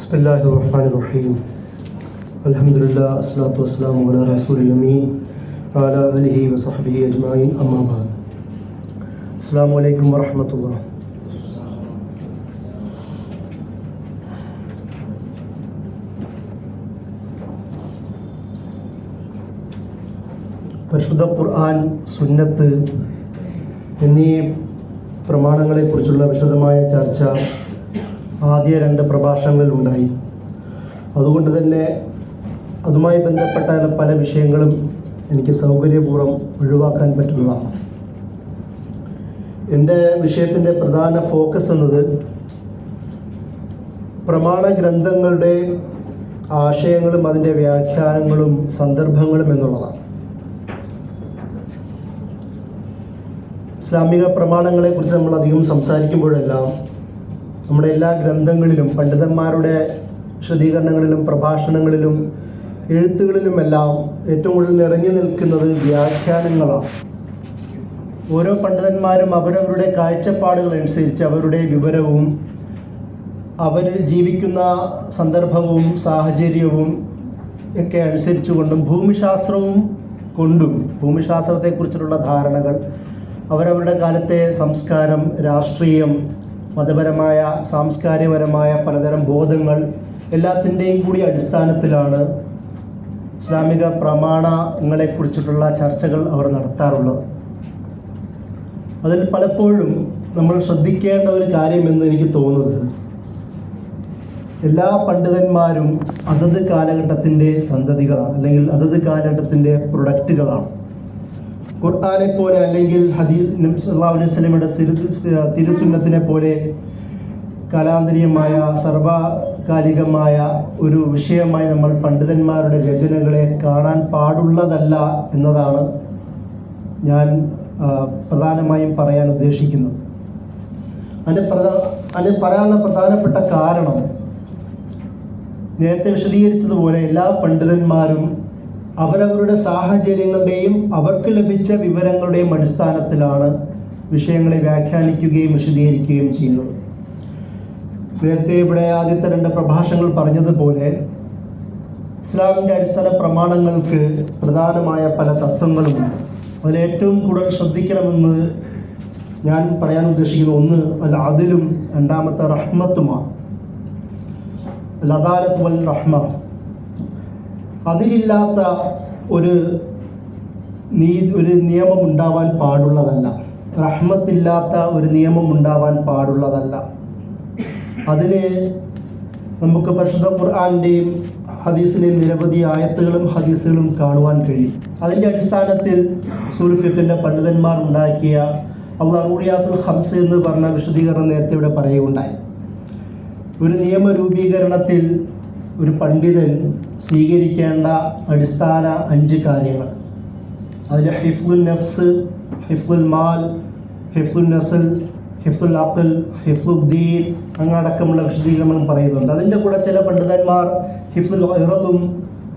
بسم الله الرحمن الرحيم الحمد لله الصلاة والسلام على رسول الأمين وعلى آله وصحبه أجمعين أما بعد السلام عليكم ورحمة الله പരിശുദ്ധ ഖുർആൻ സുന്നത്ത് എന്നീ പ്രമാണങ്ങളെക്കുറിച്ചുള്ള വിശദമായ ചർച്ച ആദ്യ രണ്ട് പ്രഭാഷണങ്ങളിൽ ഉണ്ടായി. അതുകൊണ്ട് തന്നെ അതുമായി ബന്ധപ്പെട്ട പല വിഷയങ്ങളും എനിക്ക് സൗകര്യപൂർവം ഒഴിവാക്കാൻ പറ്റുന്നതാണ് എന്റെ വിഷയത്തിന്റെ പ്രധാന ഫോക്കസ് എന്നത് പ്രമാണ ഗ്രന്ഥങ്ങളുടെ ആശയങ്ങളും അതിന്റെ വ്യാഖ്യാനങ്ങളും സന്ദർഭങ്ങളും എന്നുള്ളതാണ് ഇസ്ലാമിക പ്രമാണങ്ങളെക്കുറിച്ച് നമ്മൾ അധികം സംസാരിക്കുമ്പോഴെല്ലാം നമ്മുടെ എല്ലാ ഗ്രന്ഥങ്ങളിലും പണ്ഡിതന്മാരുടെ വിശദീകരണങ്ങളിലും പ്രഭാഷണങ്ങളിലും എഴുത്തുകളിലുമെല്ലാം ഏറ്റവും കൂടുതൽ നിറഞ്ഞു നിൽക്കുന്നത് വ്യാഖ്യാനങ്ങളാണ്. ഓരോ പണ്ഡിതന്മാരും അവരവരുടെ കാഴ്ചപ്പാടുകൾ അനുസരിച്ച് അവരുടെ വിവരവും അവർ ജീവിക്കുന്ന സന്ദർഭവും സാഹചര്യവും ഒക്കെ അനുസരിച്ചുകൊണ്ടും ഭൂമിശാസ്ത്രവും കൊണ്ടും ഭൂമിശാസ്ത്രത്തെക്കുറിച്ചുള്ള ധാരണകൾ അവരവരുടെ കാലത്തെ സംസ്കാരം രാഷ്ട്രീയം മതപരമായ സാംസ്കാരികപരമായ പലതരം ബോധങ്ങൾ എല്ലാത്തിന്റെയും കൂടി അടിസ്ഥാനത്തിലാണ് ഇസ്ലാമിക പ്രമാണങ്ങളെക്കുറിച്ചിട്ടുള്ള ചർച്ചകൾ അവർ നടത്താറുള്ളത്. അതിൽ പലപ്പോഴും നമ്മൾ ശ്രദ്ധിക്കേണ്ട ഒരു കാര്യമെന്ന് എനിക്ക് തോന്നുന്നത് എല്ലാ പണ്ഡിതന്മാരും അതത് കാലഘട്ടത്തിന്റെ സന്തതികളാണ് അല്ലെങ്കിൽ അതത് കാലഘട്ടത്തിന്റെ പ്രൊഡക്റ്റുകളാണ്. ഖുർആാനെ പോലെ അല്ലെങ്കിൽ ഹദീദ് നബി അലൈഹി വസല്ലമയുടെ സിരു തിരുസുന്നത്തിനെ പോലെ കലാന്തരീയമായ സർവകാലികമായ ഒരു വിഷയമായി നമ്മൾ പണ്ഡിതന്മാരുടെ രചനകളെ കാണാൻ പാടുള്ളതല്ല എന്നതാണ് ഞാൻ പ്രധാനമായും പറയാൻ ഉദ്ദേശിക്കുന്നത്. അതിന്റെ പ്രധാ അതിന് പറയാനുള്ള പ്രധാനപ്പെട്ട കാരണം നേരത്തെ വിശദീകരിച്ചതുപോലെ എല്ലാ പണ്ഡിതന്മാരും അവരവരുടെ സാഹചര്യങ്ങളുടെയും അവർക്ക് ലഭിച്ച വിവരങ്ങളുടെയും അടിസ്ഥാനത്തിലാണ് വിഷയങ്ങളെ വ്യാഖ്യാനിക്കുകയും വിശദീകരിക്കുകയും ചെയ്യുന്നത്. നേരത്തെ ഇവിടെ ആദ്യത്തെ രണ്ട് പ്രഭാഷണങ്ങൾ പറഞ്ഞതുപോലെ ഇസ്ലാമിന്റെ അടിസ്ഥാന പ്രമാണങ്ങൾക്ക് പ്രധാനമായ പല തത്വങ്ങളുമുണ്ട് അതിൽ ഏറ്റവും കൂടുതൽ ശ്രദ്ധിക്കണമെന്ന് ഞാൻ പറയാൻ ഉദ്ദേശിക്കുന്ന ഒന്ന് അല്ല അതിലും രണ്ടാമത്തെ റഹ്മത്തുമാണ് അദാലത്ത് വൽ റഹ്മ അതിലില്ലാത്ത ഒരു നീ ഒരു നിയമം ഉണ്ടാവാൻ പാടുള്ളതല്ല. റഹ്മത്തില്ലാത്ത ഒരു നിയമം ഉണ്ടാവാൻ പാടുള്ളതല്ല. അതിന് നമുക്ക് പരിശുദ്ധ ഖുർആാന്റെയും ഹദീസിന്റെയും നിരവധി ആയത്തുകളും ഹദീസുകളും കാണുവാൻ കഴിയും. അതിന്റെ അടിസ്ഥാനത്തിൽ സൂൽഫിഖിന്റെ പണ്ഡിതന്മാർ ഉണ്ടാക്കിയ അള്ളാഹൂറിയാത്തുൽ ഹംസ് എന്ന് പറഞ്ഞ വിശദീകരണം നേരത്തെ ഇവിടെ പറയുകയുണ്ടായി. ഒരു നിയമ രൂപീകരണത്തിൽ ഒരു പണ്ഡിതൻ സ്വീകരിക്കേണ്ട അടിസ്ഥാന അഞ്ച് കാര്യങ്ങൾ. അതിൽ ഹിഫുൽ നഫ്സ് ഹിഫുൽ മാൽ ഹിഫുൽ നസൽ ഹിഫുൽ അഖൽ ദീൻ അങ്ങടക്കമുള്ള വിശദീകരണം പറയുന്നുണ്ട്. അതിന്റെ കൂടെ ചില പണ്ഡിതന്മാർ ഹിഫുൽ ഇറതും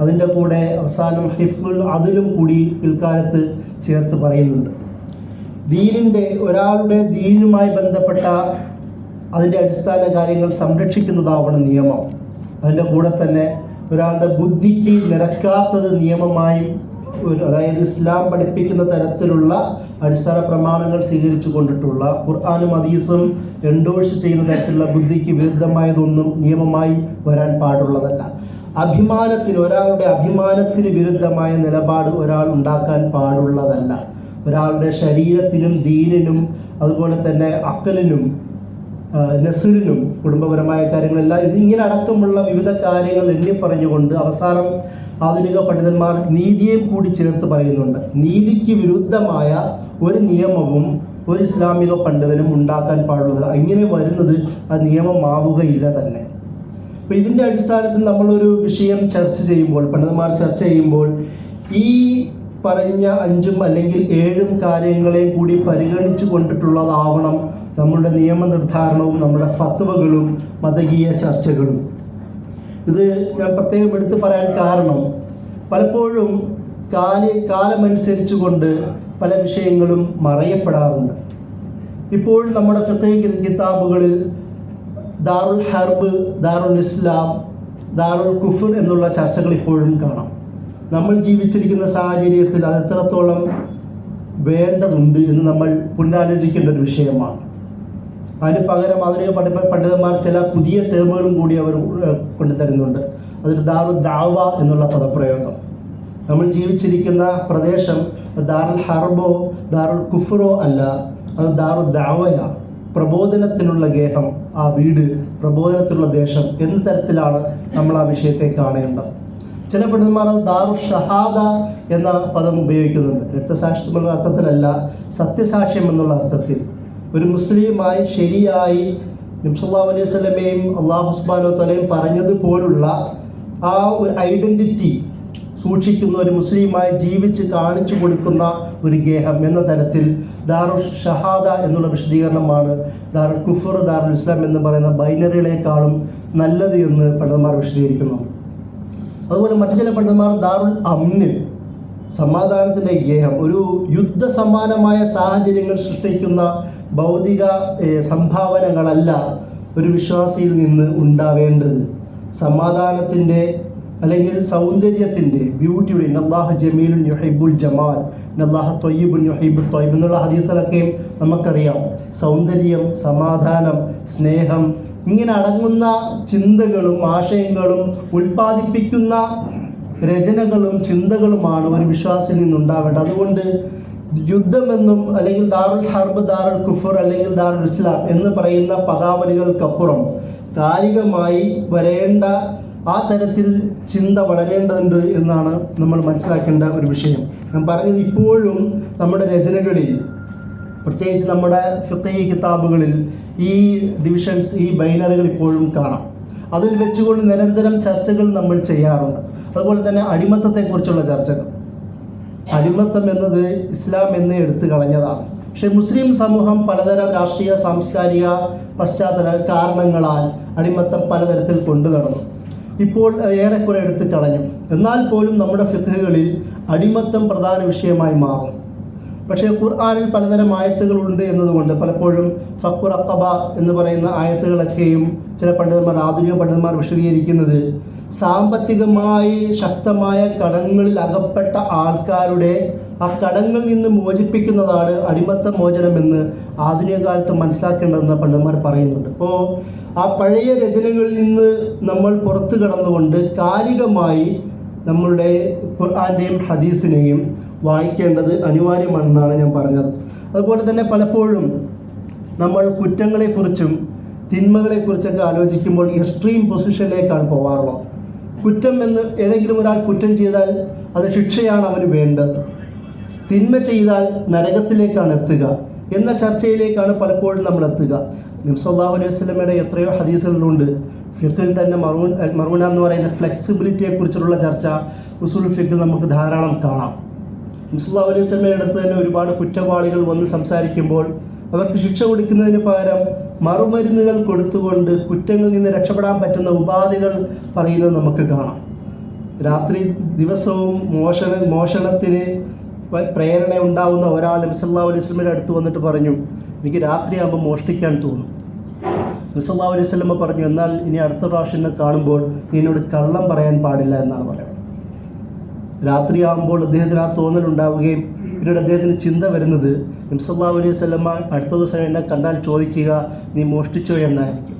അതിന്റെ കൂടെ അവസാനം ഹിഫുൽ അതിലും കൂടി പിൽക്കാലത്ത് ചേർത്ത് പറയുന്നുണ്ട്. ദീനിന്റെ ഒരാളുടെ ദീനുമായി ബന്ധപ്പെട്ട അതിന്റെ അടിസ്ഥാന കാര്യങ്ങൾ സംരക്ഷിക്കുന്നതാവണം നിയമം. അതിന്റെ കൂടെ തന്നെ ഒരാളുടെ ബുദ്ധിക്ക് നിരക്കാത്തത് നിയമമായും ഒരു അതായത് ഇസ്ലാം പഠിപ്പിക്കുന്ന തരത്തിലുള്ള അടിസ്ഥാന പ്രമാണങ്ങൾ സ്വീകരിച്ചു കൊണ്ടിട്ടുള്ള ഖുർആാനും ഹദീസും എൻഡോഴ്സ് ചെയ്യുന്ന തരത്തിലുള്ള ബുദ്ധിക്ക് വിരുദ്ധമായതൊന്നും നിയമമായി വരാൻ പാടുള്ളതല്ല. അഭിമാനത്തിന് ഒരാളുടെ അഭിമാനത്തിന് വിരുദ്ധമായ നിലപാട് ഒരാൾ ഉണ്ടാക്കാൻ പാടുള്ളതല്ല. ഒരാളുടെ ശരീരത്തിനും ദീനിനും അതുപോലെ തന്നെ അക്കലിനും നസറിനും കുടുംബപരമായ കാര്യങ്ങളെല്ലാം ഇതിങ്ങനെ അടക്കമുള്ള വിവിധ കാര്യങ്ങൾ എണ്ണി പറഞ്ഞുകൊണ്ട് അവസാനം ആധുനിക പണ്ഡിതന്മാർ നീതിയെ കൂടി ചേർത്ത് പറയുന്നുണ്ട്. നീതിക്ക് വിരുദ്ധമായ ഒരു നിയമവും ഒരു ഇസ്ലാമിക പണ്ഡിതനും ഉണ്ടാക്കാൻ പാടുള്ളത് അങ്ങനെ വരുന്നത് ആ നിയമമാവുകയില്ല തന്നെ. അപ്പോൾ ഇതിന്റെ അടിസ്ഥാനത്തിൽ നമ്മളൊരു വിഷയം ചർച്ച ചെയ്യുമ്പോൾ പണ്ഡിതന്മാർ ചർച്ച ചെയ്യുമ്പോൾ ഈ പറഞ്ഞ അഞ്ചും അല്ലെങ്കിൽ ഏഴും കാര്യങ്ങളെയും കൂടി പരിഗണിച്ചു കൊണ്ടിട്ടുള്ളതാവണം നമ്മളുടെ നിയമനിർദ്ധാരണവും നമ്മുടെ ഫത്വകളും മതകീയ ചർച്ചകളും. ഇത് ഞാൻ പ്രത്യേകം എടുത്തു പറയാൻ കാരണം പലപ്പോഴും കാല കാലമനുസരിച്ചുകൊണ്ട് പല വിഷയങ്ങളും മറയപ്പെടാറുണ്ട്. ഇപ്പോൾ നമ്മുടെ ഫിഖ് കിതാബുകളിൽ ദാറുൽ ഹർബ് ദാറുൽ ഇസ്ലാം ദാറുൽ കുഫർ എന്നുള്ള ചർച്ചകൾ ഇപ്പോഴും കാണാം. നമ്മൾ ജീവിച്ചിരിക്കുന്ന സാഹചര്യത്തിൽ അത് എത്രത്തോളം വേണ്ടതുണ്ട് എന്ന് നമ്മൾ പുനരാലോചിക്കേണ്ട ഒരു വിഷയമാണ്. അതിന് പകരം ആധുനിക പഠിപ്പ പണ്ഡിതന്മാർ ചില പുതിയ ടേമുകളും കൂടി അവർ കൊണ്ടുതരുന്നുണ്ട്. അതൊരു ദാറു ദാവ എന്നുള്ള പദപ്രയോഗം. നമ്മൾ ജീവിച്ചിരിക്കുന്ന പ്രദേശം ദാറുൽ ഹർബോ ദാറുൽ കുഫറോ അല്ല അത് ദാറു ദാവയാണ്. പ്രബോധനത്തിനുള്ള ഗേഹം ആ വീട് പ്രബോധനത്തിനുള്ള ദേശം എന്ന തരത്തിലാണ് നമ്മൾ ആ വിഷയത്തെ കാണേണ്ടത്? ചില പണ്ഡിതന്മാർ ദാറു ഷഹാദ എന്ന പദം ഉപയോഗിക്കുന്നുണ്ട്. രക്തസാക്ഷിത്വം എന്നുള്ള അർത്ഥത്തിലല്ല സത്യസാക്ഷ്യം എന്നുള്ള അർത്ഥത്തിൽ. ഒരു മുസ്ലിമായി ശരിയായി നിംസല്ലാ അലൈഹി സ്വലമയും അള്ളാഹു സുബാനോ തലയും പറഞ്ഞതുപോലുള്ള ആ ഒരു ഐഡന്റിറ്റി സൂക്ഷിക്കുന്ന ഒരു മുസ്ലിമായി ജീവിച്ച് കാണിച്ചു കൊടുക്കുന്ന ഒരു ഗേഹം എന്ന തരത്തിൽ ദാറു ഷഹാദ എന്നുള്ള വിശദീകരണമാണ്. ദാറുൽ കുഫർ ദാറുൽ ഇസ്ലാം എന്ന് പറയുന്ന ബൈനറികളെക്കാളും നല്ലത് എന്ന് പണ്ഡിതന്മാർ വിശദീകരിക്കുന്നു. അതുപോലെ മറ്റു ചില പണ്ഡിതന്മാർ ദാറുൽ അമ്ന് സമാധാനത്തിന്റെ ഗേഹം ഒരു യുദ്ധ സമാനമായ സാഹചര്യങ്ങൾ സൃഷ്ടിക്കുന്ന ഭൗതിക സംഭാവനകളല്ല ഒരു വിശ്വാസിയിൽ നിന്ന് ഉണ്ടാവേണ്ടത്. സമാധാനത്തിന്റെ അല്ലെങ്കിൽ സൗന്ദര്യത്തിന്റെ ബ്യൂട്ടിയുടെ നല്ലാഹ ജമീലുൻ യുഹൈബുൽ ജമാൽ നല്ലാഹ തൊയ്യബുൻ യുഹൈബുൽ തൊയ്ബ് എന്നുള്ള ഹദീസിലൊക്കെ നമുക്കറിയാം. സൗന്ദര്യം സമാധാനം സ്നേഹം ഇങ്ങനെ അടങ്ങുന്ന ചിന്തകളും ആശയങ്ങളും ഉൽപ്പാദിപ്പിക്കുന്ന രചനകളും ചിന്തകളുമാണ് ഒരു വിശ്വാസിൽ നിന്നുണ്ടാവേണ്ടത്. അതുകൊണ്ട് യുദ്ധമെന്നും അല്ലെങ്കിൽ ദാറുൽ ഹർബ് ദാറുൽ കുഫർ അല്ലെങ്കിൽ ദാറുൽ ഇസ്ലാം എന്ന് പറയുന്ന പദാവലികൾക്കപ്പുറം കാലികമായി വരേണ്ട ആ തരത്തിൽ ചിന്ത വളരേണ്ടതുണ്ട് എന്നാണ് നമ്മൾ മനസ്സിലാക്കേണ്ട ഒരു വിഷയം. ഞാൻ പറഞ്ഞത് ഇപ്പോഴും നമ്മുടെ രചനകളിൽ പ്രത്യേകിച്ച് നമ്മുടെ ഫിഖഹി കിതാബുകളിൽ ഈ ഡിവിഷൻസ് ഈ ബൈനറികൾ ഇപ്പോഴും കാണാം. അതിൽ വെച്ചുകൊണ്ട് നിരന്തരം ചർച്ചകൾ നമ്മൾ ചെയ്യാറുണ്ട്. അതുപോലെ തന്നെ അടിമത്തത്തെക്കുറിച്ചുള്ള ചർച്ചകൾ. അടിമത്തം എന്നത് ഇസ്ലാം എന്ന് എടുത്തു കളഞ്ഞതാണ്. പക്ഷേ മുസ്ലിം സമൂഹം പലതരം രാഷ്ട്രീയ സാംസ്കാരിക പശ്ചാത്തല കാരണങ്ങളാൽ അടിമത്തം പലതരത്തിൽ കൊണ്ടു നടന്നു. ഇപ്പോൾ ഏറെക്കുറെ എടുത്തു കളഞ്ഞു. എന്നാൽ പോലും നമ്മുടെ ഫിഖുകളിൽ അടിമത്തം പ്രധാന വിഷയമായി മാറും പക്ഷേ ഖുർആാനിൽ പലതരം ആയത്തുകളുണ്ട് എന്നതുകൊണ്ട് പലപ്പോഴും ഫക്കുർ അക്കബ എന്ന് പറയുന്ന ആയത്തുകളൊക്കെയും ചില പണ്ഡിതന്മാർ ആധുനിക പണ്ഡിതന്മാർ വിശദീകരിക്കുന്നത് സാമ്പത്തികമായി ശക്തമായ കടങ്ങളിൽ അകപ്പെട്ട ആൾക്കാരുടെ ആ കടങ്ങളിൽ നിന്ന് മോചിപ്പിക്കുന്നതാണ് അടിമത്ത മോചനമെന്ന് ആധുനിക കാലത്ത് മനസ്സിലാക്കേണ്ടതെന്ന് പണ്ഡിതന്മാർ പറയുന്നുണ്ട്. അപ്പോൾ ആ പഴയ രചനകളിൽ നിന്ന് നമ്മൾ പുറത്തു കടന്നുകൊണ്ട് കാലികമായി നമ്മളുടെ ഖുർആാന്റെയും ഹദീസിനെയും വായിക്കേണ്ടത് അനിവാര്യമാണെന്നാണ് ഞാൻ പറഞ്ഞത്. അതുപോലെ തന്നെ പലപ്പോഴും നമ്മൾ കുറ്റങ്ങളെക്കുറിച്ചും തിന്മകളെക്കുറിച്ചൊക്കെ ആലോചിക്കുമ്പോൾ എക്സ്ട്രീം പൊസിഷനിലേക്കാണ് പോകാറുള്ളത്. കുറ്റം എന്ന് ഏതെങ്കിലും ഒരാൾ കുറ്റം ചെയ്താൽ അത് ശിക്ഷയാണ് അവന് വേണ്ടത്. തിന്മ ചെയ്താൽ നരകത്തിലേക്കാണ് എത്തുക. എന്ന ചർച്ചയിലേക്കാണ് പലപ്പോഴും നമ്മൾ എത്തുക. നിംസല്ലാഹു അലൈഹി വസ്ലമയുടെ എത്രയോ ഹദീസുകളുണ്ട്. ഫിഖിൽ തന്നെ മറൂൺ മറൂന എന്ന് പറയുന്ന ഫ്ലെക്സിബിലിറ്റിയെക്കുറിച്ചുള്ള ചർച്ച ഉസുൽ ഫിഖിൽ നമുക്ക് ധാരാളം കാണാം. നിംസല്ലാഹു അലൈഹി വസ്ലമയുടെ അടുത്ത് തന്നെ ഒരുപാട് കുറ്റവാളികൾ വന്ന് സംസാരിക്കുമ്പോൾ അവർക്ക് ശിക്ഷ കൊടുക്കുന്നതിന് പകരം മറുമരുന്നുകൾ കൊടുത്തുകൊണ്ട് കുറ്റങ്ങളിൽ നിന്ന് രക്ഷപ്പെടാൻ പറ്റുന്ന ഉപാധികൾ പറയുന്നത് നമുക്ക് കാണാം. രാത്രി ദിവസവും മോഷണ മോഷണത്തിന് പ്രേരണ ഉണ്ടാവുന്ന ഒരാൾ നബിസല്ലാ അലൈഹി അടുത്ത് വന്നിട്ട് പറഞ്ഞു എനിക്ക് രാത്രിയാകുമ്പോൾ മോഷ്ടിക്കാൻ തോന്നും. നബിസല്ലാ അലൈഹി പറഞ്ഞു എന്നാൽ ഇനി അടുത്ത പ്രാവശ്യം കാണുമ്പോൾ എന്നോട് കള്ളം പറയാൻ പാടില്ല എന്നാണ് പറയുന്നത്. രാത്രിയാകുമ്പോൾ അദ്ദേഹത്തിന് ആ തോന്നലുണ്ടാവുകയും പിന്നീട് അദ്ദേഹത്തിന് ചിന്ത വരുന്നത് നബ്സല്ലാ അലൈഹി സ്വലമ അടുത്ത ദിവസം എന്നെ കണ്ടാൽ ചോദിക്കുക നീ മോഷ്ടിച്ചോ എന്നായിരിക്കും.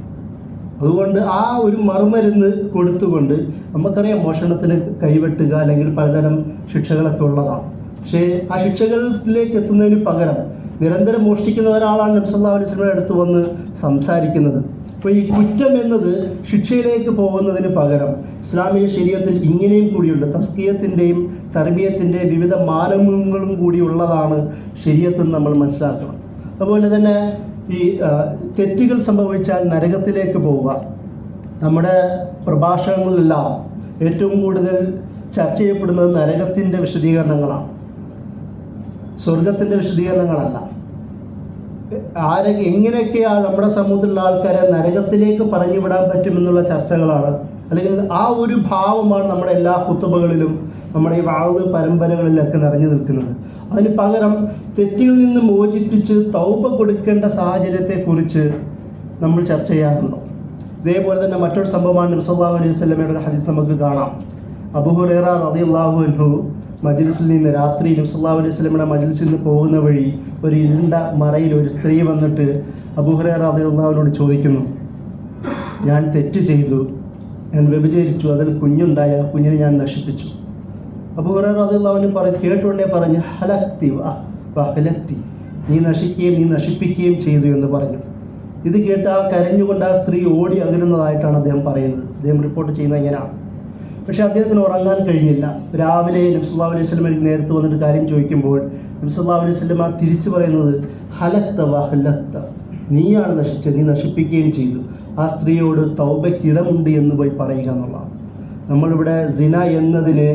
അതുകൊണ്ട് ആ ഒരു മറുമരുന്ന് കൊടുത്തുകൊണ്ട് നമുക്കറിയാം മോഷണത്തിന് കൈവെട്ടുക അല്ലെങ്കിൽ പലതരം ശിക്ഷകളൊക്കെ ഉള്ളതാണ്. പക്ഷേ ആ ശിക്ഷകളിലേക്ക് എത്തുന്നതിന് പകരം നിരന്തരം മോഷ്ടിക്കുന്ന ഒരാളാണ് നബ്സല്ലാ അലൈഹി സ്വലമയുടെ അടുത്ത് വന്ന് സംസാരിക്കുന്നത്. അപ്പോൾ ഈ കുറ്റം എന്നത് ശിക്ഷയിലേക്ക് പോകുന്നതിന് പകരം ഇസ്ലാമിക ശരീരത്തിൽ ഇങ്ങനെയും കൂടിയുണ്ട്. തസ്കീയത്തിന്റെയും തർബീയത്തിന്റെ വിവിധ മാനങ്ങളും കൂടി ഉള്ളതാണ് ശരീരത്തെന്ന് നമ്മൾ മനസ്സിലാക്കണം. അതുപോലെ തന്നെ ഈ തെറ്റുകൾ സംഭവിച്ചാൽ നരകത്തിലേക്ക് പോവുക. നമ്മുടെ പ്രഭാഷണങ്ങളിലെല്ലാം ഏറ്റവും കൂടുതൽ ചർച്ച ചെയ്യപ്പെടുന്നത് നരകത്തിന്റെ വിശദീകരണങ്ങളാണ്. സ്വർഗത്തിന്റെ വിശദീകരണങ്ങളല്ല. ആരൊക്കെ എങ്ങനെയൊക്കെയാണ് നമ്മുടെ സമൂഹത്തിലുള്ള ആൾക്കാരെ നരകത്തിലേക്ക് പറഞ്ഞു വിടാൻ പറ്റുമെന്നുള്ള ചർച്ചകളാണ്. അല്ലെങ്കിൽ ആ ഒരു ഭാവമാണ് നമ്മുടെ എല്ലാ കുത്തുബകളിലും നമ്മുടെ ഈ വാവ് പരമ്പരകളിലൊക്കെ നിറഞ്ഞു നിൽക്കുന്നത്. അതിന് പകരം തെറ്റിൽ നിന്ന് മോചിപ്പിച്ച് തൗപ കൊടുക്കേണ്ട സാഹചര്യത്തെക്കുറിച്ച് നമ്മൾ ചർച്ച ചെയ്യാറുണ്ടോ. ഇതേപോലെ തന്നെ മറ്റൊരു സംഭവമാണ് നബ്സല്ലാഹു അലൈഹി സ്വലമയുടെ ഒരു ഹദീസ് നമുക്ക് കാണാം. അബുഹുറേറ റളിയല്ലാഹു അൻഹു മജ്ലിസിൽ നിന്ന് രാത്രി നബ്സല്ലാഹു അലൈഹി സ്വലമിയുടെ മജിൽസിൽ നിന്ന് പോകുന്ന വഴി ഒരു ഇരുണ്ട മറയിൽ ഒരു സ്ത്രീ വന്നിട്ട് അബുഹുറേറ അള്ളാഹുവിനോട് ചോദിക്കുന്നു ഞാൻ തെറ്റ് ചെയ്തു. ഞാൻ വ്യഭിചരിച്ചു. അതിൽ കുഞ്ഞുണ്ടായ. കുഞ്ഞിനെ ഞാൻ നശിപ്പിച്ചു. വേറെ അതിന് പറഞ്ഞ് കേട്ടുകൊണ്ടേ പറഞ്ഞ് ഹലക്തി വാ ഹലക്തി. നീ നശിക്കുകയും നീ നശിപ്പിക്കുകയും ചെയ്തു എന്ന് പറഞ്ഞു. ഇത് കേട്ട് ആ കരഞ്ഞുകൊണ്ട് ആ സ്ത്രീ ഓടി അകലുന്നതായിട്ടാണ് അദ്ദേഹം പറയുന്നത്. അദ്ദേഹം റിപ്പോർട്ട് ചെയ്യുന്നത് എങ്ങനെയാണ് പക്ഷേ അദ്ദേഹത്തിന് ഉറങ്ങാൻ കഴിഞ്ഞില്ല. രാവിലെ നബ്സല്ലാ അലൈഹി സ്വലമയ്ക്ക് നേരത്തെ വന്നിട്ട് കാര്യം ചോദിക്കുമ്പോൾ നബ്സല്ലാ അലൈഹി സ്വലം ആ തിരിച്ചു പറയുന്നത് ഹലക്ത വഹലത്ത നീയാണ് നശിച്ചത് നീ നശിപ്പിക്കുകയും ചെയ്തു. ആ സ്ത്രീയോട് തൗബയ്ക്കിടമുണ്ട് എന്ന് പോയി പറയുക എന്നുള്ളതാണ്. നമ്മളിവിടെ സിന എന്നതിന്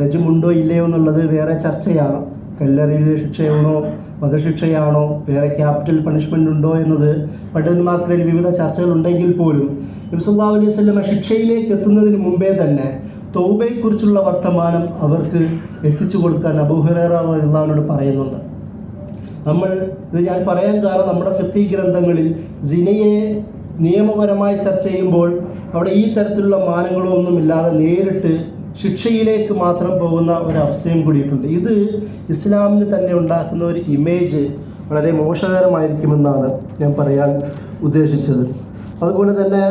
രജമുണ്ടോ ഇല്ലയോ എന്നുള്ളത് വേറെ ചർച്ചയാണ്. കല്ലറിയിലെ ശിക്ഷയാണോ വധശിക്ഷയാണോ? വേറെ ക്യാപിറ്റൽ പണിഷ്മെന്റ് ഉണ്ടോ എന്നത് പണ്ഡിതന്മാർക്കിടയിൽ വിവിധ ചർച്ചകളുണ്ടെങ്കിൽ പോലും നബ്സല്ലാ അലൈഹി സ്വലമ ശിക്ഷയിലേക്ക് എത്തുന്നതിന് മുമ്പേ തന്നെ തൗബയെക്കുറിച്ചുള്ള വർത്തമാനം അവർക്ക് എത്തിച്ചു കൊടുക്കാൻ അബൂഹുറോട് പറയുന്നുണ്ട്. നമ്മൾ ഇത് ഞാൻ പറയാൻ കാരണം നമ്മുടെ ഫിത്തി ഗ്രന്ഥങ്ങളിൽ ജിനയെ നിയമപരമായി ചർച്ച ചെയ്യുമ്പോൾ അവിടെ ഈ തരത്തിലുള്ള മാനങ്ങളോ ഒന്നും ഇല്ലാതെ നേരിട്ട് ശിക്ഷയിലേക്ക് മാത്രം പോകുന്ന ഒരവസ്ഥയും കൂടിയിട്ടുണ്ട്. ഇത് ഇസ്ലാമിന് തന്നെ ഉണ്ടാക്കുന്ന ഒരു ഇമേജ് വളരെ മോശകരമായിരിക്കുമെന്നാണ് ഞാൻ പറയാൻ ഉദ്ദേശിച്ചത്. അതുപോലെ തന്നെ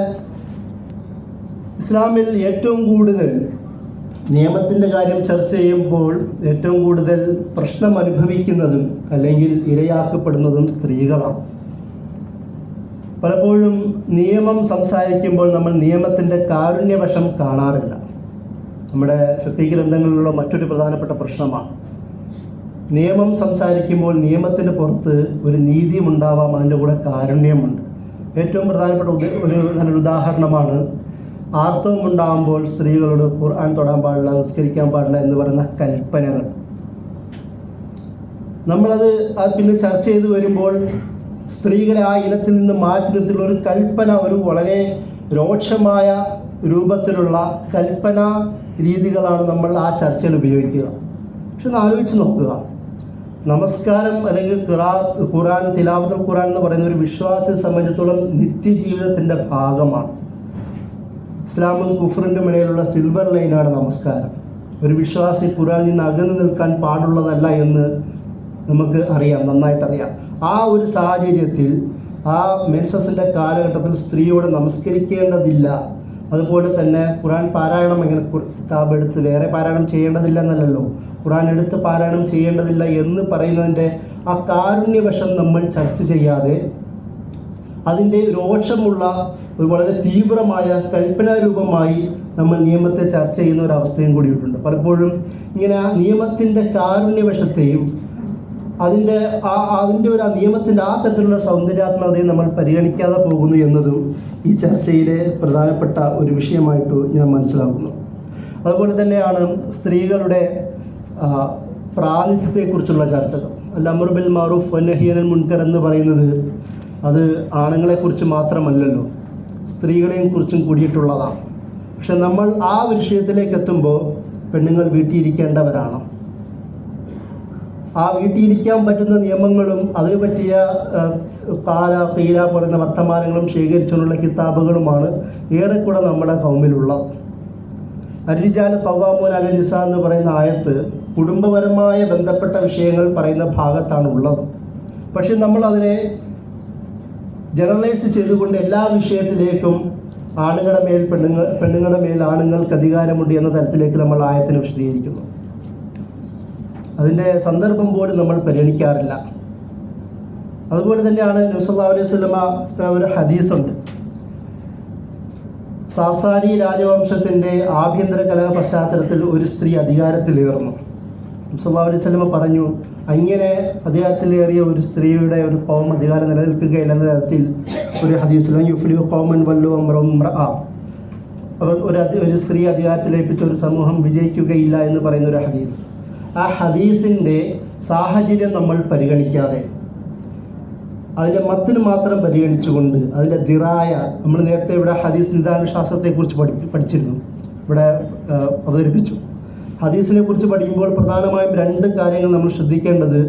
ഇസ്ലാമിൽ ഏറ്റവും കൂടുതൽ നിയമത്തിന്റെ കാര്യം ചർച്ച ചെയ്യുമ്പോൾ ഏറ്റവും കൂടുതൽ പ്രശ്നം അനുഭവിക്കുന്നതും അല്ലെങ്കിൽ ഇരയാക്കപ്പെടുന്നതും സ്ത്രീകളാണ്. പലപ്പോഴും നിയമം സംസാരിക്കുമ്പോൾ നമ്മൾ നിയമത്തിന്റെ കാരുണ്യവശം കാണാറില്ല. നമ്മുടെ ഫിത്തി ഗ്രന്ഥങ്ങളിലുള്ള മറ്റൊരു പ്രധാനപ്പെട്ട പ്രശ്നമാണ്. നിയമം സംസാരിക്കുമ്പോൾ നിയമത്തിന് പുറത്ത് ഒരു നീതിയും ഉണ്ടാവാം അതിന്റെ കൂടെ കാരുണ്യമുണ്ട്. ഏറ്റവും പ്രധാനപ്പെട്ട ഒരു നല്ലൊരു ഉദാഹരണമാണ് ആർത്തവം ഉണ്ടാകുമ്പോൾ സ്ത്രീകളോട് ഖുർആൻ തൊടാൻ പാടില്ല നിസ്കരിക്കാൻ പാടില്ല എന്ന് പറയുന്ന കൽപ്പനകൾ. നമ്മളത് അത് പിന്നെ ചർച്ച ചെയ്ത് വരുമ്പോൾ സ്ത്രീകളെ ആ ഇനത്തിൽ നിന്ന് മാറ്റി നിർത്തിയുള്ള ഒരു കൽപ്പന ഒരു വളരെ രോക്ഷമായ രൂപത്തിലുള്ള കൽപ്പന രീതികളാണ് നമ്മൾ ആ ചർച്ചയിൽ ഉപയോഗിക്കുക. പക്ഷെ ഒന്ന് ആലോചിച്ച് നോക്കുക. നമസ്കാരം അല്ലെങ്കിൽ ഖുറാ ഖുറാൻ തിലാവത്തുൽ ഖുറാൻ എന്ന് പറയുന്ന ഒരു വിശ്വാസിയെ സംബന്ധിച്ചിടത്തോളം നിത്യജീവിതത്തിന്റെ ഭാഗമാണ്. ഇസ്ലാമും കുഫറിന്റെ ഇടയിലുള്ള സിൽവർ ലൈനാണ് നമസ്കാരം. ഒരു വിശ്വാസി ഖുറാനിൽ നിന്ന് അകന്നു നിൽക്കാൻ പാടുള്ളതല്ല എന്ന് നമുക്ക് അറിയാം നന്നായിട്ടറിയാം ആ ഒരു സാഹചര്യത്തിൽ ആ മെൻസസിന്റെ കാലഘട്ടത്തിൽ സ്ത്രീയോട് നമസ്കരിക്കേണ്ടതില്ല. അതുപോലെ തന്നെ ഖുറാൻ പാരായണം എങ്ങനെ കിതാബ് എടുത്ത് വേറെ പാരായണം ചെയ്യേണ്ടതില്ല എന്നല്ലല്ലോ ഖുറാൻ എടുത്ത് പാരായണം ചെയ്യേണ്ടതില്ല എന്ന് പറയുന്നതിന്റെ ആ കാരുണ്യവശം നമ്മൾ ചർച്ച ചെയ്യാതെ അതിന്റെ രോക്ഷമുള്ള ഒരു വളരെ തീവ്രമായ കൽപ്പനാരൂപമായി നമ്മൾ നിയമത്തെ ചർച്ച ചെയ്യുന്ന ഒരു അവസ്ഥയും കൂടിയിട്ടുണ്ട് പലപ്പോഴും ഇങ്ങനെ നിയമത്തിന്റെ കാരുണ്യവശത്തെയും അതിന്റെ ആ അതിന്റെ ഒരു ആ നിയമത്തിന്റെ ആ തരത്തിലുള്ള സൗന്ദര്യാത്മകതയെ നമ്മൾ പരിഗണിക്കാതെ പോകുന്നു എന്നതും ഈ ചർച്ചയിലെ പ്രധാനപ്പെട്ട ഒരു വിഷയമായിട്ട് ഞാൻ മനസ്സിലാക്കുന്നു. അതുപോലെ തന്നെയാണ് സ്ത്രീകളുടെ പ്രാതിനിധ്യത്തെക്കുറിച്ചുള്ള ചർച്ചകൾ. അല്ല അമർ ബിൽ മാറൂഫ് വന്നഹിയനൽ മുൻകർ എന്ന് പറയുന്നത് അത് ആണുങ്ങളെക്കുറിച്ച് മാത്രമല്ലല്ലോ സ്ത്രീകളെയും കുറിച്ചും കൂടിയിട്ടുള്ളതാണ്. പക്ഷെ നമ്മൾ ആ വിഷയത്തിലേക്ക് എത്തുമ്പോൾ പെണ്ണുങ്ങൾ വീട്ടിലിരിക്കേണ്ടവരാണ് ആ വീട്ടിലിരിക്കാൻ പറ്റുന്ന നിയമങ്ങളും അതിന് പറ്റിയ കാല തീര പറയുന്ന വർത്തമാനങ്ങളും ശേഖരിച്ചുകൊണ്ടുള്ള കിതാബുകളുമാണ് ഏറെക്കൂടെ നമ്മുടെ കൗമിലുള്ള. അരിജാൽ തവാമോൻ അല ലിസ എന്ന് പറയുന്ന ആയത്ത് കുടുംബപരമായ ബന്ധപ്പെട്ട വിഷയങ്ങൾ പറയുന്ന ഭാഗത്താണ് ഉള്ളത് പക്ഷെ നമ്മൾ അതിനെ ജനറലൈസ് ചെയ്തുകൊണ്ട് എല്ലാ വിഷയത്തിലേക്കും ആണുങ്ങളുടെ മേൽ പെണ്ണുങ്ങൾ പെണ്ണുങ്ങളുടെ മേൽ ആണുങ്ങൾക്ക് അധികാരമുണ്ട് എന്ന തരത്തിലേക്ക് നമ്മൾ ആയത്തിനെ വിശദീകരിക്കുന്നു. അതിന്റെ സന്ദർഭം പോലും നമ്മൾ പരിഗണിക്കാറില്ല. അതുപോലെ തന്നെയാണ് നബ്സല്ലാ അലൈഹി സ്വലമ ഒരു ഹദീസുണ്ട്. സാസാനി രാജവംശത്തിന്റെ ആഭ്യന്തര കലഹ പശ്ചാത്തലത്തിൽ ഒരു സ്ത്രീ അധികാരത്തിലേറുന്നു. നബ്സല്ലാ അലൈഹി സ്വലമ പറഞ്ഞു അങ്ങനെ അധികാരത്തിലേറിയ ഒരു സ്ത്രീയുടെ ഒരു കോം അധികാരം നിലനിൽക്കുകയില്ല എന്ന തരത്തിൽ ഒരു ഹദീസിലും യുഫ്ലു കോമൻ വല്ലു അമ്രം ആ അവർ ഒരു ഒരു സ്ത്രീ അധികാരത്തിലേൽപ്പിച്ച ഒരു സമൂഹം വിജയിക്കുകയില്ല എന്ന് പറയുന്ന ഒരു ഹദീസ്. ആ ഹദീസിന്റെ സാഹചര്യം നമ്മൾ പരിഗണിക്കാതെ. അതിന്റെ മത്തിന് മാത്രം പരിഗണിച്ചുകൊണ്ട് അതിന്റെ ദിറായ നമ്മൾ നേരത്തെ ഇവിടെ ഹദീസ് നിദാന ശാസ്ത്രത്തെക്കുറിച്ച് പഠി പഠിച്ചിരുന്നു. ഇവിടെ അവതരിപ്പിച്ചു. ഹദീസിനെ കുറിച്ച് പഠിക്കുമ്പോൾ പ്രധാനമായും രണ്ട് കാര്യങ്ങൾ നമ്മൾ ശ്രദ്ധിക്കേണ്ടത്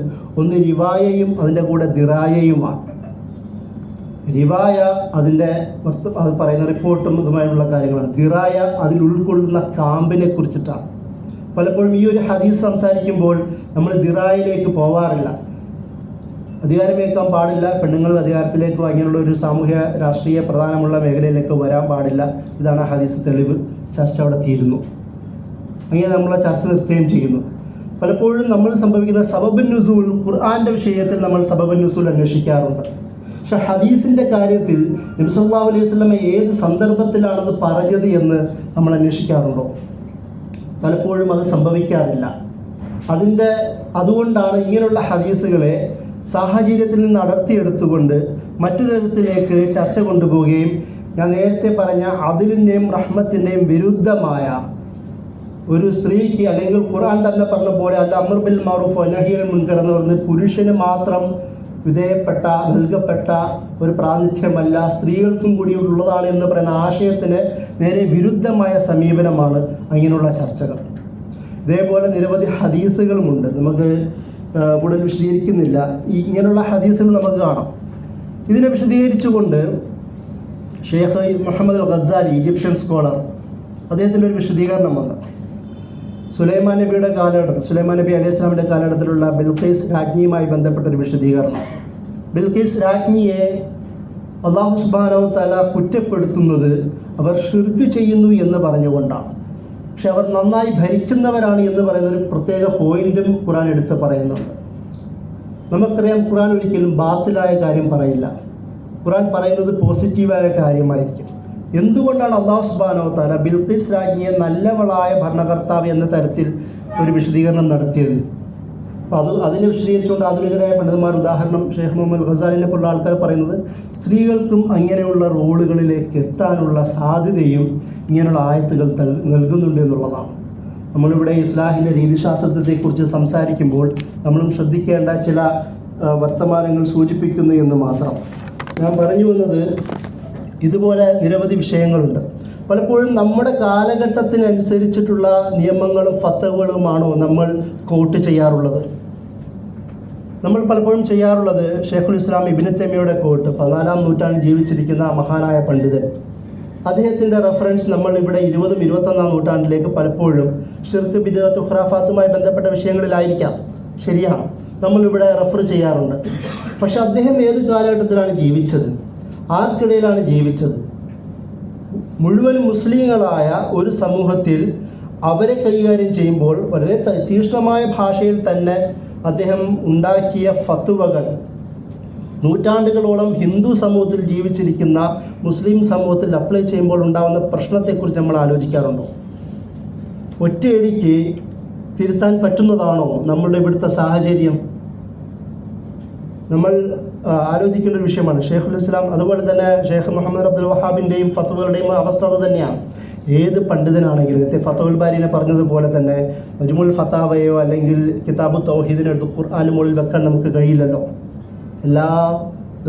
ഒന്ന് റിവായയും അതിന്റെ കൂടെ ദിറായയുമാണ്. റിവായ അതിന്റെ അത് പറയുന്ന റിപ്പോർട്ടും ഇതുമായുള്ള കാര്യങ്ങളാണ്. ദിറായ അതിൽ ഉൾക്കൊള്ളുന്ന കാമ്പിനെ കുറിച്ചിട്ടാണ്. പലപ്പോഴും ഈ ഒരു ഹദീസ് സംസാരിക്കുമ്പോൾ നമ്മൾ ദിറായിലേക്ക് പോവാറില്ല. അധികാരമേക്കാൻ പാടില്ല. പെണ്ണുങ്ങൾ അധികാരത്തിലേക്കോ അങ്ങനെയുള്ള ഒരു സാമൂഹ്യ രാഷ്ട്രീയ പ്രധാനമുള്ള മേഖലയിലേക്ക് വരാൻ പാടില്ല. ഇതാണ് ഹദീസ് തെളിവ്. ചർച്ച അവിടെ തീരുന്നു. അങ്ങനെ നമ്മൾ ചർച്ച നിർത്തുകയും ചെയ്യുന്നു. പലപ്പോഴും നമ്മൾ സംഭവിക്കുന്ന സബബൻ നുസൂൽ ഖുർആാന്റെ വിഷയത്തിൽ നമ്മൾ സബബൻ നുസൂൽ അന്വേഷിക്കാറുണ്ട്. പക്ഷെ ഹദീസിന്റെ കാര്യത്തിൽ നബിസ്വല്ലാ അലൈഹി സ്വലമ ഏത് സന്ദർഭത്തിലാണത് പറഞ്ഞത് എന്ന് നമ്മൾ അന്വേഷിക്കാറുണ്ടോ? പലപ്പോഴും അത് സംഭവിക്കാറില്ല. അതിന്റെ അതുകൊണ്ടാണ് ഇങ്ങനെയുള്ള ഹദീസുകളെ സാഹചര്യത്തിൽ നിന്ന് അടർത്തിയെടുത്തുകൊണ്ട് മറ്റു തരത്തിലേക്ക് ചർച്ച കൊണ്ടുപോവുകയും ഞാൻ നേരത്തെ പറഞ്ഞ അതിലിന്റെയും റഹ്മത്തിന്റെയും വിരുദ്ധമായ ഒരു സ്ത്രീക്ക് അല്ലെങ്കിൽ ഖുർആൻ തന്നെ പറഞ്ഞ പോലെ അല്ല അമർ ബിൽ മാറൂഫ് അനഹിയൽ മുൻകർ എന്ന് പറഞ്ഞ് പുരുഷന് മാത്രം വിധേയപ്പെട്ട നൽകപ്പെട്ട ഒരു പ്രാതിഥ്യമല്ല സ്ത്രീകൾക്കും കൂടി ഉള്ളതാണ് എന്ന് പറയുന്ന ആശയത്തിന് നേരെ വിരുദ്ധമായ സമീപനമാണ് അങ്ങനെയുള്ള ചർച്ചകൾ. ഇതേപോലെ നിരവധി ഹദീസുകളുമുണ്ട്. നമുക്ക് കൂടുതൽ വിശദീകരിക്കുന്നില്ല. ഇങ്ങനെയുള്ള ഹദീസുകൾ നമുക്ക് കാണാം. ഇതിനെ വിശദീകരിച്ചുകൊണ്ട് Sheikh Muhammad al Ghazali Egyptian scholar അദ്ദേഹത്തിന്റെ ഒരു വിശദീകരണമുണ്ട് സുലൈമാൻ നബിയുടെ കാലഘട്ടത്തിൽ സുലൈമാൻ നബി അലൈഹി സ്വലാമിന്റെ കാലഘട്ടത്തിലുള്ള ബിൽഖീസ് രാജ്ഞിയുമായി ബന്ധപ്പെട്ട ഒരു വിശദീകരണം. ബിൽഖീസ് രാജ്ഞിയെ അള്ളാഹു സുബാനോ തല കുറ്റപ്പെടുത്തുന്നത് അവർ ഷിർക്ക് ചെയ്യുന്നു എന്ന് പറഞ്ഞുകൊണ്ടാണ്. പക്ഷെ അവർ നന്നായി ഭരിക്കുന്നവരാണ് എന്ന് പറയുന്ന ഒരു പ്രത്യേക പോയിന്റും ഖുറാൻ എടുത്ത് പറയുന്നുണ്ട്. നമുക്കറിയാം ഖുറാൻ ഒരിക്കലും ബാത്തിലായ കാര്യം പറയില്ല. ഖുറാൻ പറയുന്നത് പോസിറ്റീവായ കാര്യമായിരിക്കും. എന്തുകൊണ്ടാണ് അള്ളാഹു സുബാനോ താല ബിൽഖിസ് രാജ്ഞിയെ നല്ലവളായ ഭരണകർത്താവ് എന്ന തരത്തിൽ ഒരു വിശദീകരണം നടത്തിയത്? അപ്പോൾ അത് അതിനെ വിശദീകരിച്ചുകൊണ്ട് ആധുനികരായ പണ്ഡിതന്മാർ ഉദാഹരണം ഷെയ്ഖ് മുഹമ്മദ് ഖസാലിനെ പോലുള്ള ആൾക്കാർ പറയുന്നത് സ്ത്രീകൾക്കും അങ്ങനെയുള്ള റോളുകളിലേക്ക് എത്താനുള്ള സാധ്യതയും ഇങ്ങനെയുള്ള ആയത്തുകൾ നൽകുന്നുണ്ട് എന്നുള്ളതാണ്. നമ്മളിവിടെ ഇസ്ലാഹിന്റെ രീതിശാസ്ത്രത്തെക്കുറിച്ച് സംസാരിക്കുമ്പോൾ നമ്മളും ശ്രദ്ധിക്കേണ്ട ചില വർത്തമാനങ്ങൾ സൂചിപ്പിക്കുന്നു എന്ന് മാത്രം. ഞാൻ പറഞ്ഞു വന്നത് ഇതുപോലെ നിരവധി വിഷയങ്ങളുണ്ട്. പലപ്പോഴും നമ്മുടെ കാലഘട്ടത്തിനനുസരിച്ചിട്ടുള്ള നിയമങ്ങളും ഫത്തവുകളുമാണോ നമ്മൾ കോട്ട് ചെയ്യാറുള്ളത്. നമ്മൾ പലപ്പോഴും ചെയ്യാറുള്ളത് ഷെയ്ഖുൽ ഇസ്ലാം ഇബിന് തെമിയുടെ കോട്ട് പതിനാലാം നൂറ്റാണ്ടിൽ ജീവിച്ചിരിക്കുന്ന മഹാനായ പണ്ഡിതൻ. അദ്ദേഹത്തിന്റെ റെഫറൻസ് നമ്മൾ ഇവിടെ ഇരുപതും ഇരുപത്തൊന്നാം നൂറ്റാണ്ടിലേക്ക് പലപ്പോഴും ഷിർക്ക് ബിദത്ത് ഖുറാഫാത്തുമായി ബന്ധപ്പെട്ട വിഷയങ്ങളിലായിരിക്കാം. ശരിയാണ്. നമ്മളിവിടെ റെഫർ ചെയ്യാറുണ്ട്. പക്ഷെ അദ്ദേഹം ഏത് കാലഘട്ടത്തിലാണ് ജീവിച്ചത്? ആർക്കിടയിലാണ് ജീവിച്ചത്? മുഴുവൻ മുസ്ലിങ്ങളായ ഒരു സമൂഹത്തിൽ അവരെ കൈകാര്യം ചെയ്യുമ്പോൾ വളരെ തീക്ഷ്ണമായ ഭാഷയിൽ തന്നെ അദ്ദേഹം ഉണ്ടാക്കിയ ഫത്തുവകൾ നൂറ്റാണ്ടുകളോളം ഹിന്ദു സമൂഹത്തിൽ ജീവിച്ചിരിക്കുന്ന മുസ്ലിം സമൂഹത്തിൽ അപ്ലൈ ചെയ്യുമ്പോൾ ഉണ്ടാകുന്ന പ്രശ്നത്തെക്കുറിച്ച് നമ്മൾ ആലോചിക്കാറുണ്ടോ? ഒറ്റയടിക്ക് തിരുത്താൻ പറ്റുന്നതാണോ നമ്മളുടെ ഇവിടുത്തെ സാഹചര്യം? നമ്മൾ ആലോചിക്കേണ്ട ഒരു വിഷയമാണ്. ഷെയ്ഖുൽ ഇസ്ലാം അതുപോലെ തന്നെ ഷെയ്ഖ് മുഹമ്മദ് അബ്ദുൽ വഹാബിന്റെയും ഫത്തുകളുടെയും അവസ്ഥ അത് തന്നെയാണ് ഏത് പണ്ഡിതനാണെങ്കിലും നേരത്തെ ഫത്തുൽ ബാരിനെ പറഞ്ഞതുപോലെ തന്നെ മജ്മുൽ ഫത്താവയോ അല്ലെങ്കിൽ കിതാബ് തൗഹീദിനെ എടുത്ത് ഖുർആാൻ മുകളിൽ വെക്കാൻ നമുക്ക് കഴിയില്ലല്ലോ. എല്ലാ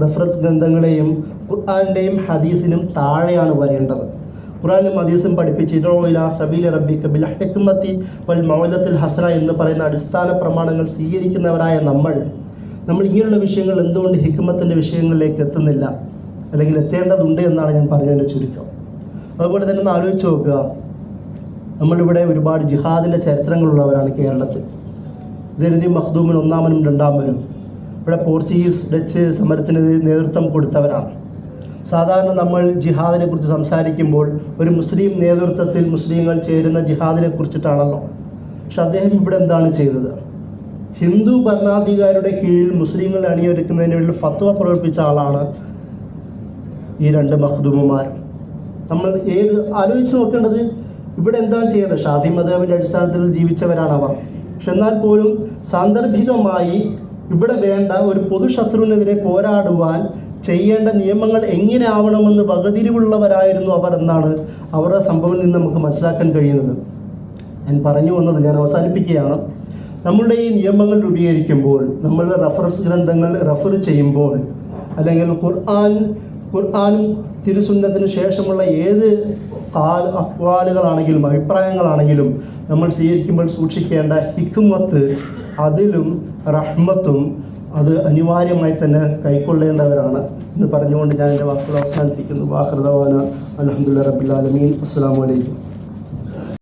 റെഫറൻസ് ഗ്രന്ഥങ്ങളെയും ഖുർആാന്റെയും ഹദീസിനും താഴെയാണ് വരേണ്ടത്. ഖുറാനും ഹദീസും പഠിപ്പിച്ച് ഇതോയില സബീൽ ബിൽ ഹിക്മത്തി വൽ മൗലത്തിൽ ഹസന എന്ന് പറയുന്ന അടിസ്ഥാന പ്രമാണങ്ങൾ സ്വീകരിക്കുന്നവരായ നമ്മൾ നമ്മൾ ഇങ്ങനെയുള്ള വിഷയങ്ങൾ എന്തുകൊണ്ട് ഹിക്മത്തിന്റെ വിഷയങ്ങളിലേക്ക് എത്തുന്നില്ല? അല്ലെങ്കിൽ എത്തേണ്ടതുണ്ട് എന്നാണ് ഞാൻ പറഞ്ഞതിന്റെ ചുരുക്കം. അതുപോലെ തന്നെ ഒന്ന് ആലോചിച്ച് നോക്കുക. നമ്മളിവിടെ ഒരുപാട് ജിഹാദിന്റെ ചരിത്രങ്ങളുള്ളവരാണ് കേരളത്തിൽ. ജനതി മഖ്ദൂമിൻ ഒന്നാമനും രണ്ടാമനും. ഇവിടെ പോർച്ചുഗീസ് ഡച്ച് സമരത്തിന് നേതൃത്വം കൊടുത്തവരാണ്. സാധാരണ നമ്മൾ ജിഹാദിനെ കുറിച്ച് സംസാരിക്കുമ്പോൾ ഒരു മുസ്ലിം നേതൃത്വത്തിൽ മുസ്ലിങ്ങൾ ചേരുന്ന ജിഹാദിനെ കുറിച്ചിട്ടാണല്ലോ. പക്ഷെ അദ്ദേഹം ഇവിടെ എന്താണ് ചെയ്തത്? ഹിന്ദു ഭരണാധികാരിയുടെ കീഴിൽ മുസ്ലിങ്ങൾ അണിയൊരുക്കുന്നതിന് വേണ്ടി ഫത്വ പ്രകടിപ്പിച്ച ആളാണ് ഈ രണ്ട് മഖ്ദൂമുമാർ. നമ്മൾ ഏത് ആലോചിച്ച് നോക്കേണ്ടത് ഇവിടെ എന്താണ് ചെയ്യേണ്ടത്? ഷാഫി മദാബിന്റെ അടിസ്ഥാനത്തിൽ ജീവിച്ചവരാണ് അവർ. പക്ഷെ എന്നാൽ പോലും സാന്ദർഭികമായി ഇവിടെ വേണ്ട ഒരു പൊതുശത്രുവിനെതിരെ പോരാടുവാൻ ചെയ്യേണ്ട നിയമങ്ങൾ എങ്ങനെ ആവണമെന്ന് വകതിരിവുള്ളവരായിരുന്നു അവർ എന്നാണ് അവരുടെ സംഭവം നിന്ന് നമുക്ക് മനസ്സിലാക്കാൻ കഴിയുന്നത്. ഞാൻ പറഞ്ഞു വന്നത് ഞാൻ അവസാനിപ്പിക്കുകയാണ്. നമ്മളുടെ ഈ നിയമങ്ങൾ രൂപീകരിക്കുമ്പോൾ നമ്മളുടെ റഫറൻസ് ഗ്രന്ഥങ്ങൾ റഫർ ചെയ്യുമ്പോൾ അല്ലെങ്കിൽ ഖുർആൻ ഖുർആാനും തിരുസുന്നത്തിന് ശേഷമുള്ള ഏത് കാൽ അക്വാലുകളാണെങ്കിലും അഭിപ്രായങ്ങളാണെങ്കിലും നമ്മൾ സ്വീകരിക്കുമ്പോൾ സൂക്ഷിക്കേണ്ട ഹിക്മത്ത് അതിലും റഹ്മത്തും അത് അനിവാര്യമായി തന്നെ കൈക്കൊള്ളേണ്ടവരാണ് എന്ന് പറഞ്ഞുകൊണ്ട് ഞാൻ എന്റെ വാക്കുകൾ അവസാനിപ്പിക്കുന്നു. വാഹൃദവാന അലഹമുല്ല റബിലാലമീൻ അസ്സാം വലൈക്കും